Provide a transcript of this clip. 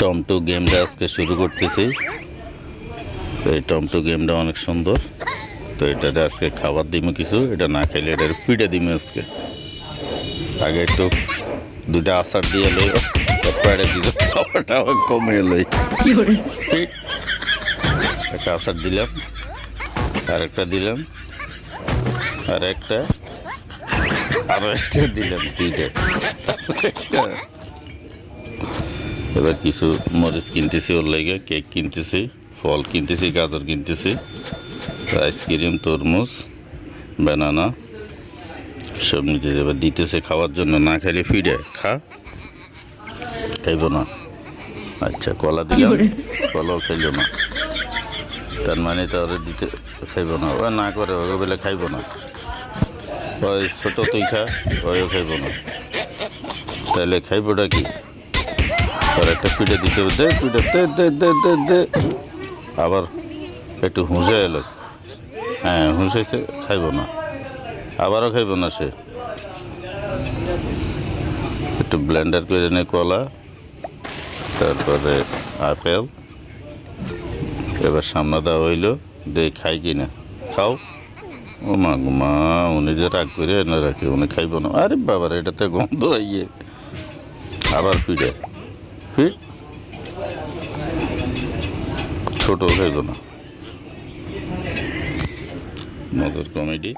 টমটো গেমটা আজকে শুরু করতেছি। তো এই টমটো গেমটা অনেক সুন্দর। তো এটাতে আজকে খাবার দিব কিছু এটা না খেলে এটার ফিডে দিব আজকে। আগে একটু দুটা আচার দিয়ে লই পেড়ে দিল খাবারটা কমে লই। একটা আচার দিলাম আর একটা দিলাম আর একটা আরও একটা দিলাম দুইটা একটা এবার কিছু মরিচ কিনতেছি ওর লাগে কেক কিনতেছি ফল কিনতেছি গাজর কিনতেছি আইসক্রিম তরমুজ ব্যানানা সব নিতে এবার দিতেছে খাওয়ার জন্য না খাইলে ফিরে খা। খাইব না। আচ্ছা কলা দিলাম কলাও খাইল না। তার মানে তো ওরা দিতে খাইব না। ও না করে ওই বেলা খাইব না। ওই ছোট তুই খা ওইও খাইব না। তাহলে খাইবটা কি? আর একটা পিঠে দিতে দে পিঠে, দে দে দে দে দে। আবার একটু হুঁসে এলো। হ্যাঁ হুঁসেছে খাইব না। আবারও খাইব না সে। একটু ব্লেন্ডার করে নে কলা, তারপরে আপেল। এবার সামনে দেওয়া হইল, দে খাই কিনা। খাও। ও মা গো মা, উনি যে রাগ করে এনে রাখে, উনি খাইব না। আরে বাবার, এটাতে গন্ধ আইয়ে আবার ফিরে ফির ছোট খাইব না। মধুর কমেডি